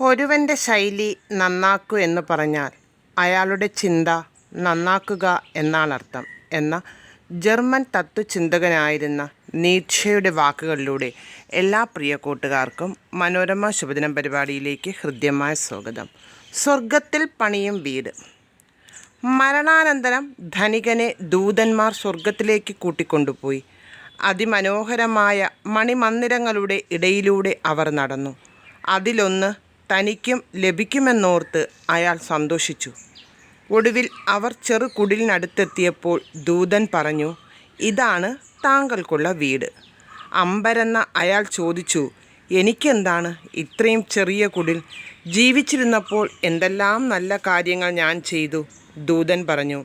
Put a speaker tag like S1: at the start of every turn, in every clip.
S1: ഒരുവന്റെ ശൈലി നന്നാക്കൂ എന്ന് പറഞ്ഞാൽ അയാളുടെ ചിന്ത നന്നാക്കുക എന്നാണ് അർത്ഥം എന്ന ജർമ്മൻ തത്വചിന്തകനായിരുന്ന നീക്ഷയുടെ വാക്കുകളിലൂടെ എല്ലാ പ്രിയ കൂട്ടുകാർക്കും മനോരമ ശുഭദിനം പരിപാടിയിലേക്ക് ഹൃദ്യമായ സ്വാഗതം. സ്വർഗത്തിൽ പണിയും വീട്. മരണാനന്തരം ധനികനെ ദൂതന്മാർ സ്വർഗത്തിലേക്ക് കൂട്ടിക്കൊണ്ടുപോയി. അതിമനോഹരമായ മണിമന്ദിരങ്ങളുടെ ഇടയിലൂടെ അവർ നടന്നു. അതിലൊന്ന് തനിക്കും ലഭിക്കുമെന്നോർത്ത് അയാൾ സന്തോഷിച്ചു. ഒടുവിൽ അവർ ചെറു കുടിലിനടുത്തെത്തിയപ്പോൾ ദൂതൻ പറഞ്ഞു ഇതാണ് താങ്കൾക്കുള്ള വീട്. അമ്പരെന്ന അയാൾ ചോദിച്ചു എനിക്കെന്താണ് ഇത്രയും ചെറിയ കുടിൽ? ജീവിച്ചിരുന്നപ്പോൾ എന്തെല്ലാം നല്ല കാര്യങ്ങൾ ഞാൻ ചെയ്തു? ദൂതൻ പറഞ്ഞു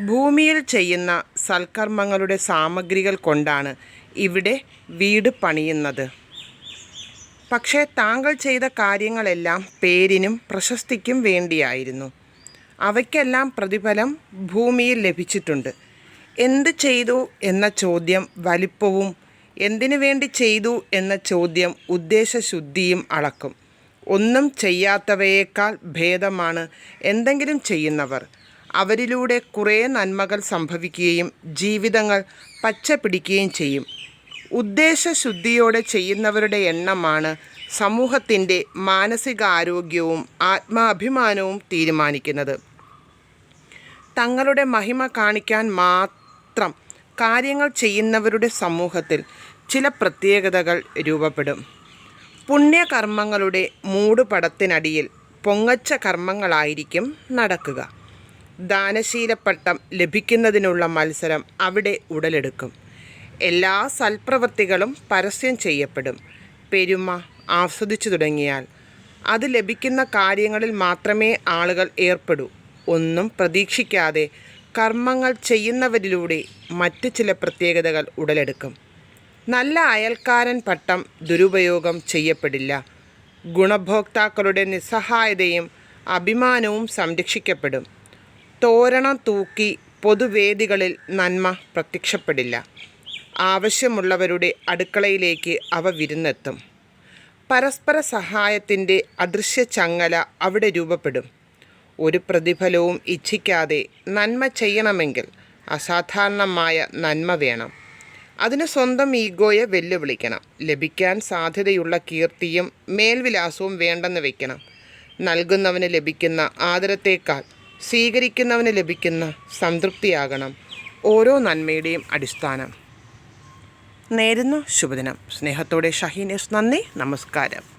S1: ഭൂമിയിൽ ചെയ്യുന്ന സൽക്കർമ്മങ്ങളുടെ സാമഗ്രികൾ കൊണ്ടാണ് ഇവിടെ വീട് പണിയുന്നത്. പക്ഷേ താങ്കൾ ചെയ്ത കാര്യങ്ങളെല്ലാം പേരിനും പ്രശസ്തിക്കും വേണ്ടിയായിരുന്നു. അവയ്ക്കെല്ലാം പ്രതിഫലം ഭൂമിയിൽ ലഭിച്ചിട്ടുണ്ട്. എന്ത് ചെയ്തു എന്ന ചോദ്യം വലിപ്പവും എന്തിനു വേണ്ടി ചെയ്തു എന്ന ചോദ്യം ഉദ്ദേശശുദ്ധിയും അളക്കും. ഒന്നും ചെയ്യാത്തവയേക്കാൾ ഭേദമാണ് എന്തെങ്കിലും ചെയ്യുന്നവർ. അവരിലൂടെ കുറേ നന്മകൾ സംഭവിക്കുകയും ജീവിതങ്ങൾ പച്ച പിടിക്കുകയും ചെയ്യും. ഉദ്ദേശശുദ്ധിയോടെ ചെയ്യുന്നവരുടെ എണ്ണമാണ് സമൂഹത്തിന്റെ മാനസികാരോഗ്യവും ആത്മാഭിമാനവും തീരുമാനിക്കുന്നത്. തങ്ങളുടെ മഹിമ കാണിക്കാൻ മാത്രം കാര്യങ്ങൾ ചെയ്യുന്നവരുടെ സമൂഹത്തിൽ ചില പ്രത്യേകതകൾ രൂപപ്പെടും. പുണ്യകർമ്മങ്ങളുടെ മൂടുപടത്തിനടിയിൽ പൊങ്ങച്ച കർമ്മങ്ങളായിരിക്കും നടക്കുക. ദാനശീലപ്പട്ടം ലഭിക്കുന്നതിനുള്ള മത്സരം അവിടെ ഉടലെടുക്കും. എല്ലാ സൽപ്രവൃത്തികളും പരസ്യം ചെയ്യപ്പെടും. പെരുമ ആസ്വദിച്ചു തുടങ്ങിയാൽ അത് ലഭിക്കുന്ന കാര്യങ്ങളിൽ മാത്രമേ ആളുകൾ ഏർപ്പെടൂ. ഒന്നും പ്രതീക്ഷിക്കാതെ കർമ്മങ്ങൾ ചെയ്യുന്നവരിലൂടെ മറ്റ് ചില പ്രത്യേകതകൾ ഉടലെടുക്കും. നല്ല അയൽക്കാരൻ പട്ടം ദുരുപയോഗം ചെയ്യപ്പെടില്ല. ഗുണഭോക്താക്കളുടെ നിസ്സഹായതയും അഭിമാനവും സംരക്ഷിക്കപ്പെടും. തോരണം തൂക്കി പൊതുവേദികളിൽ നന്മ പ്രത്യക്ഷപ്പെടില്ല. ആവശ്യമുള്ളവരുടെ അടുക്കളയിലേക്ക് അവ വിരുന്നെത്തും. പരസ്പര സഹായത്തിന്റെ അദൃശ്യ ചങ്ങല അവിടെ രൂപപ്പെടും. ഒരു പ്രതിഫലവും ഇച്ഛിക്കാതെ നന്മ ചെയ്യണമെങ്കിൽ അസാധാരണമായ നന്മ വേണം. അതിന് സ്വന്തം ഈഗോയെ വെല്ലുവിളിക്കണം. ലഭിക്കാൻ സാധ്യതയുള്ള കീർത്തിയും മേൽവിലാസവും വേണ്ടെന്ന് വയ്ക്കണം നൽകുന്നവന് ലഭിക്കുന്ന ആദരത്തേക്കാൾ സ്വീകരിക്കുന്നവന് ലഭിക്കുന്ന സംതൃപ്തിയാകണം. ഓരോ നന്മയുടെയും അടിസ്ഥാനം. നേരുന്നു. ശുഭദിനം. സ്നേഹത്തോടെ ഷഹീൻ എസ് നന്ദി. നമസ്കാരം.